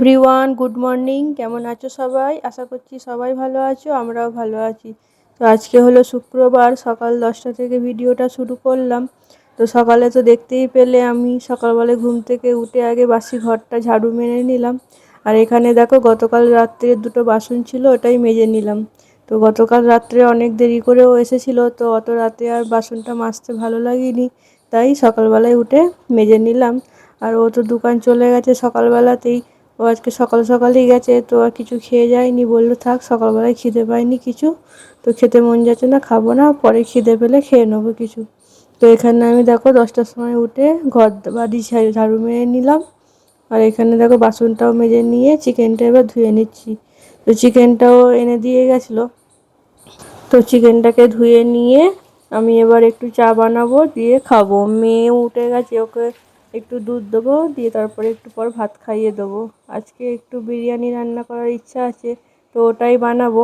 Everyone, good morning. কেমন আছো সবাই? আশা করছি সবাই ভালো আছো, আমরাও ভালো আছি। তো আজকে হলো শুক্রবার, সকাল দশটা থেকে ভিডিওটা শুরু করলাম। তো সকালে তো দেখতেই পেলে আমি সকালবেলায় ঘুম থেকে উঠে আগে বাসি ঘরটা ঝাড়ু মেরে নিলাম। আর এখানে দেখো, গতকাল রাত্রে দুটো বাসন ছিল, ওটাই মেজে নিলাম। তো গতকাল রাত্রে অনেক দেরি করেও এসেছিল, তো অত রাতে আর বাসনটা মাজতে ভালো লাগেনি। তাই সকালবেলায় উঠে মেজে নিলাম। আর ও তো দোকান চলে গেছে সকালবেলাতেই। ও আজকে সকাল সকালেই গেছে, তো আর কিছু খেয়ে যায়নি, বলল থাক, সকালবেলায় খিদে পায়নি কিছু, তো খেতে মন যাচ্ছে না, খাব না, পরে খিদে পেলে খেয়ে নেব কিছু। তো এখানে আমি দেখো দশটার সময় উঠে ঘর বাড়ি ঝাড়ু মেরে নিলাম, আর এখানে দেখো বাসনটাও মেজে নিয়ে চিকেনটা এবার ধুয়ে নিচ্ছি। তো চিকেনটাও এনে দিয়ে গেছিল। তো চিকেনটাকে ধুয়ে নিয়ে আমি এবার একটু চা বানাবো, দিয়ে খাব। মেয়ে উঠে গেছে, ওকে একটু দুধ দেবো, দিয়ে তারপরে একটু পর ভাত খাইয়ে দেবো। আজকে একটু বিরিয়ানি রান্না করার ইচ্ছা আছে, তো ওটাই বানাবো।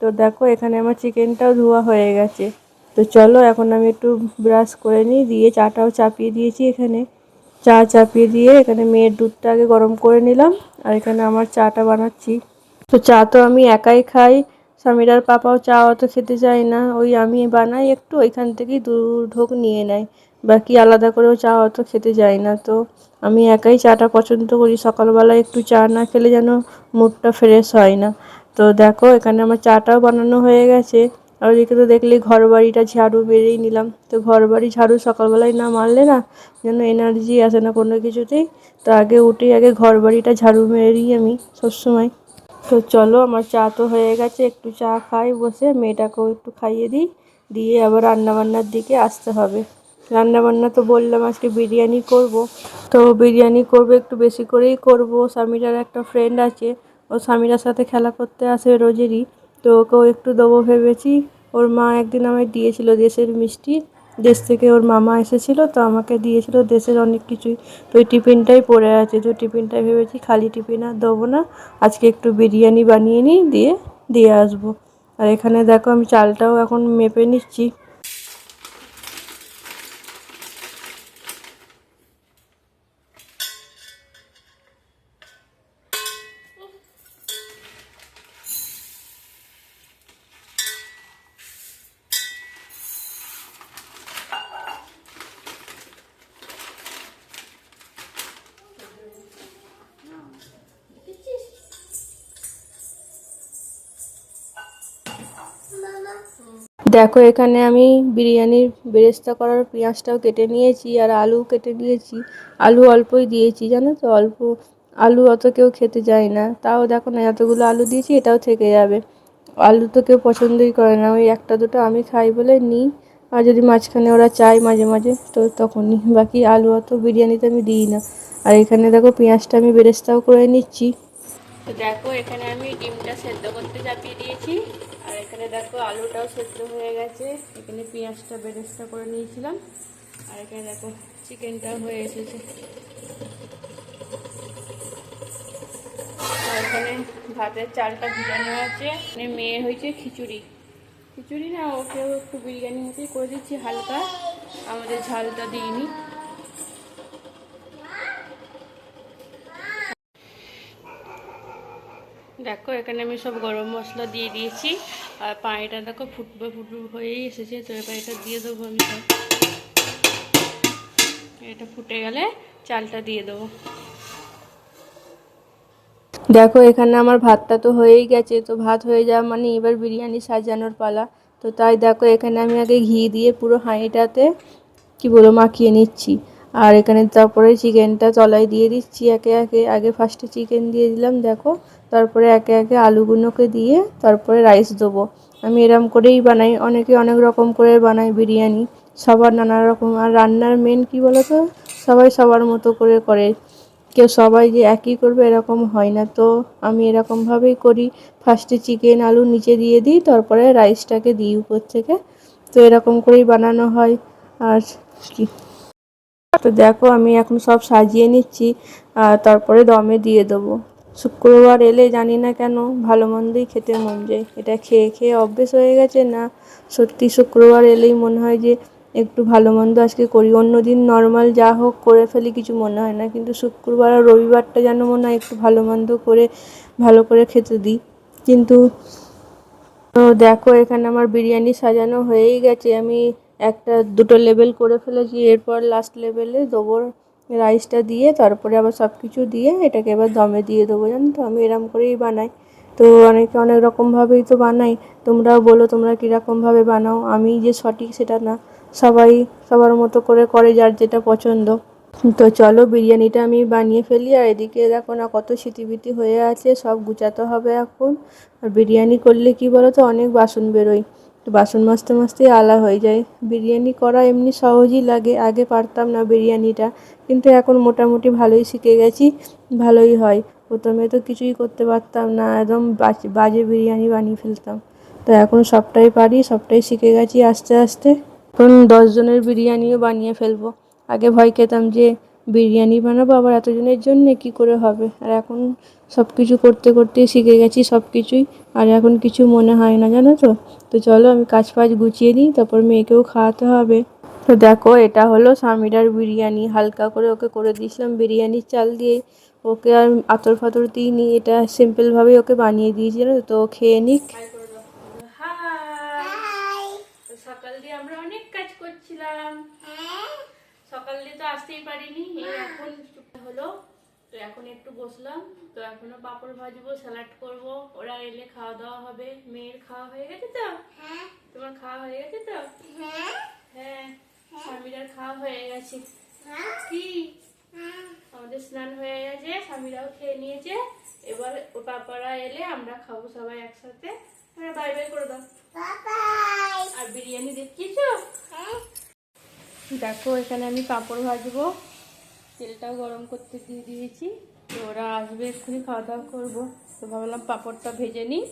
তো দেখো, এখানে আমার চিকেনটাও ধোয়া হয়ে গেছে। তো চলো, এখন আমি একটু ব্রাশ করে নিই, দিয়ে চাটাও চাপিয়ে দিয়েছি এখানে। চা চাপিয়ে দিয়ে এখানে মেয়ের দুধটা আগে গরম করে নিলাম, আর এখানে আমার চাটা বানাচ্ছি। তো চা তো আমি একাই খাই স্বামীরার পাপাও চা অত খেতে চায় না। ওই আমি বানাই একটু, ওইখান থেকেই দু ঢোক নিয়ে নেয়। বাকি আলাদা করেও চা অত খেতে যায় না। তো আমি একাই চাটা পছন্দ করি। সকালবেলা একটু চা না খেলে যেন মুডটা ফ্রেশ হয় না। তো দেখো, এখানে আমার চাটাও বানানো হয়ে গেছে। আর ওদিকে তো দেখলে ঘর বাড়িটা ঝাড়ু বেরিয়ে নিলাম। তো ঘর বাড়ি ঝাড়ু সকালবেলায় না মারলে না যেন এনার্জি আসে না কোনো কিছুতেই। তো আগে উঠেই আগে ঘর বাড়িটা ঝাড়ু মেরেই আমি সবসময়। তো চলো, আমার চা তো হয়ে গেছে। একটু চা খাই বসে, মেয়েটাকেও একটু খাইয়ে দিই। দিয়ে আবার রান্নাবান্নার দিকে আসতে হবে। রান্নাবান্না তো বললাম, আজকে বিরিয়ানি করব। তো বিরিয়ানি করব, একটু বেশি করেই করব। স্বামীরার একটা ফ্রেন্ড আছে, ও স্বামীরার সাথে খেলা করতে আসে রোজেরই। তো ওকেও একটু দেবো ভেবেছি। ওর মা একদিন আমায় দিয়েছিল দেশের মিষ্টি। দেশ থেকে ওর মামা এসেছিল, তো আমাকে দিয়েছিল দেশের অনেক কিছুই। তো ওই টিফিনটাই পড়ে আছে। তো টিফিনটাই ভেবেছি খালি টিফিন আর দেবো না। আজকে একটু বিরিয়ানি বানিয়ে নিই, দিয়ে দিয়ে আসব। আর এখানে দেখো আমি চালটাও এখন মেপে নিচ্ছি। দেখো, এখানে আমি বিরিয়ানির বেরেস্তা করার পেঁয়াজটাও কেটে নিয়েছি আর আলু কেটে নিয়েছি। আলু অল্পই দিয়েছি, জানো তো? অল্প আলু অত কেউ খেতে যায় না। তাও দেখো না, এতগুলো আলু দিয়েছি, এটাও থেকে যাবে। আলু তো কেউ পছন্দই করে না, ওই একটা দুটো আমি খাই বলে নিই। আর যদি মাঝখানে ওরা চায় মাঝে মাঝে, তো তখনই। বাকি আলু অত বিরিয়ানিতে আমি দিই না। আর এখানে দেখো, পেঁয়াজটা আমি বেরেস্তাও করে নিচ্ছি। তো দেখো, এখানে আমি ডিমটা সেদ্ধ করতে চাপিয়ে দিয়েছি। দেখো, আলুটাও সেদ্ধ হয়ে গেছে। এখানে পেঁয়াজটা বেরেস্তা করে নিয়েছিলাম। আর এখানে দেখো চিকেনটা হয়ে এসেছে। এখানে ভাতের চালটা ভিজানো আছে। এখানে মেয়ে হয়েছে খিচুড়ি। খিচুড়ি না ওকেও একটু বিরিয়ানি মতোই করে দিচ্ছি, হালকা। আমাদের ঝালটা দিইনি। দেখো, এখানে আমি সব গরম মশলা দিয়ে দিয়েছি। আর পানিটা দেখো ফুটবে ফুটবে হয়েই এসেছে, তো এবার এটা দিয়ে দেবো আমি এটা ফুটে গেলে চালটা দিয়ে দেবো। দেখো, এখানে আমার ভাতটা তো হয়েই গেছে, তো ভাত হয়ে যাওয়া মানে এবার বিরিয়ানি সাজানোর পালা। তো তাই দেখো, এখানে আমি আগে ঘি দিয়ে পুরো হাঁড়িটাতে, কি বলো মাখিয়ে নিচ্ছি। আর এখানে তারপরে চিকেনটা তলায় দিয়ে দিচ্ছি একে একে। আগে ফার্স্টে চিকেন দিয়ে দিলাম, দেখো। তারপরে একে একে আলুগুলোকে দিয়ে তারপরে রাইস দেবো। আমি এরম করেই বানাই, অনেকে অনেক রকম করে বানায় বিরিয়ানি। সবার নানা রকম। আর রান্নার মেন কি বলো তো সবাই সবার মতো করে করে। কেউ সবাই যে একই করবে এরকম হয় না। তো আমি এরকমভাবেই করি। ফার্স্টে চিকেন আলু নিচে দিয়ে দিই, তারপরে রাইসটাকে দিই উপর থেকে। তো এরকম করেই বানানো হয়। আর কি? তো দেখো আমি এখন সব সাজিয়ে নিচ্ছি, আর তারপরে দমে দিয়ে দেবো। শুক্রবার এলে জানি না কেন ভালো মন্দই খেতে মন যায়। এটা খেয়ে খেয়ে অভ্যেস হয়ে গেছে না? সত্যি শুক্রবার এলেই মনে হয় যে একটু ভালো মন্দ আজকে করি। অন্য দিন নর্মাল যা হোক করে ফেলি কিছু মনে হয় না। কিন্তু শুক্রবার আর রবিবারটা যেন মনে হয় একটু ভালো মন্দ করে, ভালো করে খেতে দিই। কিন্তু, তো দেখো এখানে আমার বিরিয়ানি সাজানো হয়েই গেছে। আমি একটা দুটো লেভেল করে ফেলেছি, এরপর লাস্ট লেভেলে দেবো রাইসটা দিয়ে, তারপরে আবার সব কিছু দিয়ে এটাকে এবার দমে দিয়ে দেবো, জানো তো? আমি এরম করেই বানাই। তো অনেকে অনেক রকমভাবেই তো বানাই। তোমরাও বলো, তোমরা কীরকমভাবে বানাও? আমি যে সঠিক সেটা না। সবাই সবার মতো করে করে যার যেটা পছন্দ। তো চলো, বিরিয়ানিটা আমি বানিয়ে ফেলি। আর এদিকে দেখো না কত স্মৃতিবিতি হয়ে আছে, সব গুছাতে হবে এখন। আর বিরিয়ানি করলে কি বলো তো অনেক বাসন বেরোয়। তো বাসন মাজতে মাজতেই আলা হয়ে যায়। বিরিয়ানি করা এমনি সহজই লাগে, আগে পারতাম না বিরিয়ানিটা, কিন্তু এখন মোটামুটি ভালোই শিখে গেছি, ভালোই হয়। প্রথমে তো কিছুই করতে পারতাম না, একদম বাজে বিরিয়ানি বানিয়ে ফেলতাম। তো এখন সবটাই পারি, সবটাই শিখে গেছি আস্তে আস্তে। এখন দশজনের বিরিয়ানিও বানিয়ে ফেলব। আগে ভয় খেতাম যে বিরিয়ানি বানাবো আবার এতজনের জন্য? কি করে হবে? আর এখন সব কিছু করতে করতে শিখে গেছি সব কিছুই আর এখন কিছু মনে হয় না, জানো তো? তো চলো আমি কাজ ফাজ গুছিয়ে নিই, তারপর মেয়েকেও খাওয়াতে হবে। তো দেখো, এটা হলো স্বামীরার বিরিয়ানি। হালকা করে ওকে করে দিয়েছিলাম বিরিয়ানির চাল দিয়ে। ওকে আর আতর ফাতর দিইনি। এটা সিম্পলভাবেই ওকে বানিয়ে দিয়েছি, জানো তো? খেয়ে নিক। সকাল দিয়ে আমরা অনেক কাজ করছিলাম। তো আসতেই পারিনি এই এখন হলো তো এখন একটু বসলাম তো এখনও পাপড় ভাজবো স্যালাড করব ওরা এলে খাওয়া দাওয়া হবে মেয়ের খাওয়া হয়ে গেছে তো? তোমার খাওয়া হয়ে গেছে তো? হ্যাঁ। স্বামীরা খাওয়া হয়ে গেছে। কি? আমাদের স্নান হয়ে গেছে স্বামীরাও খেয়ে নিয়েছে এবার ও পাপারা এলে আমরা খাব সবাই একসাথে। হ্যাঁ বাই বাই করে দাও। আর বিরিয়ানি দেখিয়েছো দেখো, এখানে আমি পাঁপড় ভাজবো। তেলটাও গরম করতে দিয়ে দিয়েছি। তো ওরা আসবে, এক্ষুনি খাওয়া দাওয়া করব। তো ভাবলাম পাঁপড়টা ভেজে নিই।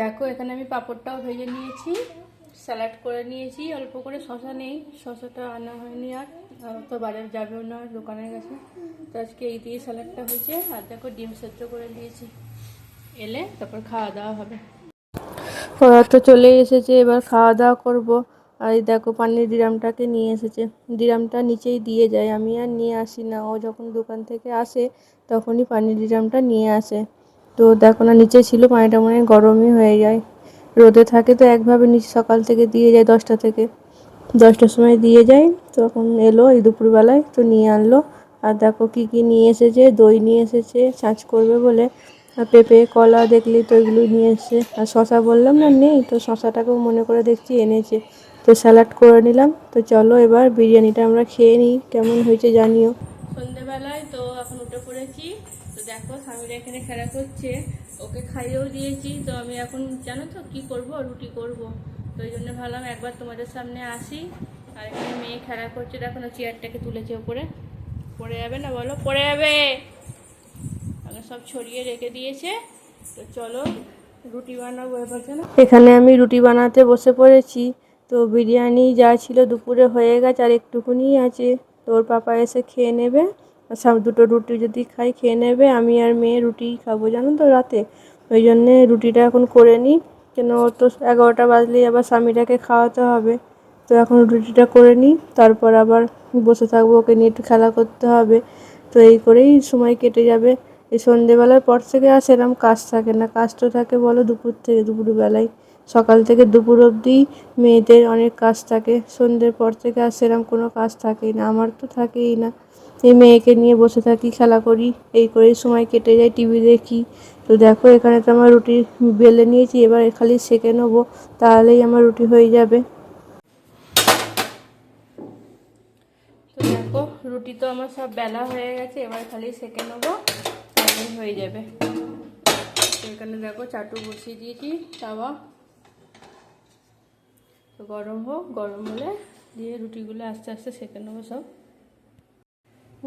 দেখো, এখানে আমি পাঁপড়টাও ভেজে নিয়েছি, স্যালাড করে নিয়েছি, অল্প করে শশা নেই শশাটা আনা হয়নি আর তো বাজার যাবেও না দোকানের কাছে। তো আজকে এই দিয়ে স্যালাডটা হয়েছে, আর দেখো, ডিম সেদ্ধ করে দিয়েছি। এলে তারপর খাওয়া দাওয়া হবে। ওরা তো চলে এসেছে, এবার খাওয়া দাওয়া করব। আর এই দেখো, পানির ডিরামটাকে নিয়ে এসেছে। ডিরামটা নিচেই দিয়ে যায়, আমি আর নিয়ে আসি না। ও যখন দোকান থেকে আসে, তখনই পানির ডিরামটা নিয়ে আসে। তো দেখো না, নিচে ছিল পানিটা মনে গরমই হয়ে যায়। রোদে থাকে তো একভাবে নিচে সকাল থেকে দিয়ে যায় দশটা থেকে। দশটার সময় দিয়ে যায়, তখন এলো এই দুপুরবেলায় তো নিয়ে আনলো। আর দেখো কি কি নিয়ে এসেছে, দই নিয়ে এসেছে, ছাঁচ করবে বলে। আর পেঁপে, কলা দেখলি তো এগুলো নিয়ে এসছে। আর শশা বললাম না, নেই তো শশাটাকেও মনে করে দেখছি এনেছে। তো স্যালাড করে নিলাম। তো চলো এবার বিরিয়ানিটা আমরা খেয়ে নিই, কেমন হয়েছে জানিও। দেখো, স্বামীরা এখানে খেলা করছে। ওকে খাইয়েও দিয়েছি। তো আমি এখন, জানো তো, কি করব? রুটি করব। তো ওই জন্য ভাবলাম একবার তোমাদের সামনে আসি। আর এখানে মেয়ে খেলা করছে। দেখো না, চেয়ারটাকে তুলেছে ওপরে। পড়ে যাবে না বলো? পড়ে যাবে! আমি সব ছড়িয়ে রেখে দিয়েছে। তো চলো, রুটি বানাবো এবার যেন এখানে আমি রুটি বানাতে বসে পড়েছি। তো বিরিয়ানি যা ছিল দুপুরে হয়ে গেছে আর একটুকুনি আছে। তোর পাপা এসে খেয়ে নেবে। সব দুটো রুটি যদি খাই, খেয়ে নেবে, আমি আর মেয়ে রুটি খাব, জানো তো, রাতে। ওই জন্যে রুটিটা এখন করে নিই কেন তো এগারোটা বাজলেই আবার স্বামীটাকে খাওয়াতে হবে। তো এখন রুটিটা করে নিই তারপর আবার বসে থাকব, ওকে নিয়ে একটু খেলা করতে হবে। তো এই করেই সময় কেটে যাবে। এই সন্ধেবেলার পর থেকে আর সেরকম কাজ থাকে না। কাজ তো থাকে, বলো, দুপুর থেকে, দুপুরবেলায়। সকাল থেকে দুপুর অবধি মেয়েদের অনেক কাজ থাকে। সন্ধ্যের পর থেকে আর সেরকম কোনো কাজ থাকেই না। আমার তো থাকেই না। এই মেয়েকে নিয়ে বসে থাকি, খেলা করি, এই করেই সময় কেটে যায় টিভি দেখি। তো দেখো, এখানে তো আমার রুটি বেলে নিয়েছি, এবার খালি সেঁকে নেব, তাহলেই আমার রুটি হয়ে যাবে। তো দেখো, রুটি তো আমার সব বেলা হয়ে গেছে, এবার খালি সেঁকে নেব, তাহলেই হয়ে যাবে। এখানে দেখো, চাটু বসিয়ে দিয়েছি, তাওয়া। তো গরম হোক, গরম হলে দিয়ে রুটিগুলো আস্তে আস্তে সেঁকে নেব সব।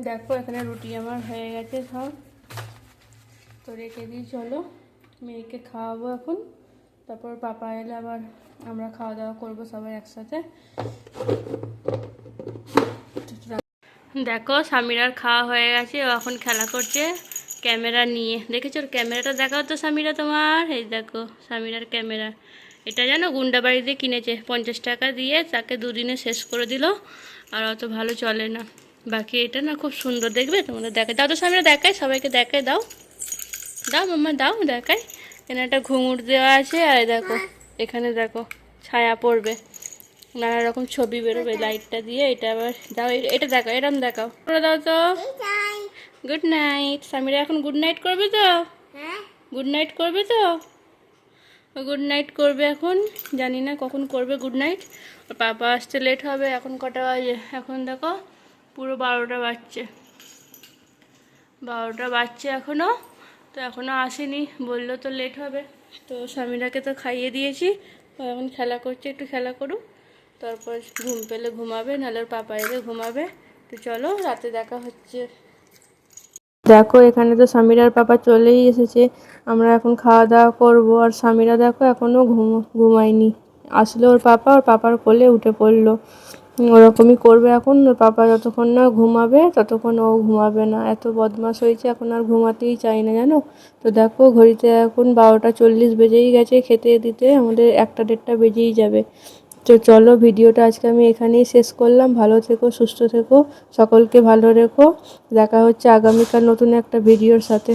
দেখো, এখানে রুটি আমার হয়ে গেছে সব। তো রেখে দিই, চলো। মেয়েকে খাওয়াবো এখন। তারপর পাপা এলে আবার আমরা খাওয়া দাওয়া করব সবাই একসাথে। দেখো, সামিরার খাওয়া হয়ে গেছে, ও এখন খেলা করছে ক্যামেরা নিয়ে। দেখেছ ক্যামেরাটা দেখাও তো সামিরা তোমার। এই দেখো, সামিরার ক্যামেরা। এটা জানো, গুন্ডা বাড়িতে কিনেছে। পঞ্চাশ টাকা দিয়ে তাকে দুদিনে শেষ করে দিল। আর অত ভালো চলে না। বাকি এটা না খুব সুন্দর, দেখবে? তোমাদের দেখায়। দাও তো সামিরা দেখায়, সবাইকে দেখায়, দাও। দাও, মাম্মা, দাও, দেখায়। এখানে একটা ঘুঙুর দেওয়া আছে, আর দেখো, এখানে দেখো, ছায়া পড়বে। নানা রকম ছবি বেরোবে লাইটটা দিয়ে, এটা আবার দাও এটা দেখাও, এরম দেখাও। দাও তো। গুড নাইট সামিরা এখন গুড নাইট করবে তো? গুড নাইট করবে তো? গুড নাইট করবে এখন। জানি না কখন করবে গুড নাইট ওর পাপা আসতে লেট হবে, এখন কটা বাজে? এখন দেখো পুরো বারোটা বাজছে। বারোটা বাজছে এখনও তো এখনও আসেনি। বলল তো লেট হবে। তো স্বামীরাকে তো খাইয়ে দিয়েছি। ও এখন খেলা করছে, একটু খেলা করুক। তারপর ঘুম পেলে ঘুমাবে, নাহলে পাপা এলে ঘুমাবে। তো চলো, রাতে দেখা হচ্ছে। দেখো, এখানে তো স্বামীরার পাপা চলেই এসেছে। আমরা এখন খাওয়া দাওয়া করব। আর স্বামীরা দেখো এখনও ঘুম, ঘুমায়নি। আসলে ওর পাপা, ওর পাপার কোলে উঠে পড়ল। ওরকমই করবে এখন ওর পাপা যতক্ষণ না ঘুমাবে, ততক্ষণ ও ঘুমাবে না। এত বদমাশ হয়েছে, এখন আর ঘুমাতেই চাই না, জানো? তো দেখো, ঘড়িতে এখন বারোটা চল্লিশ বেজেই গেছে খেতে দিতে, আমাদের একটা দেড়টা বেজেই যাবে। তো চলো, ভিডিওটা আজকে আমি এখানেই শেষ করলাম। ভালো থেকো, সুস্থ থেকো, সকলকে ভালো রেখো। দেখা হচ্ছে আগামীকাল নতুন একটা ভিডিওর সাথে।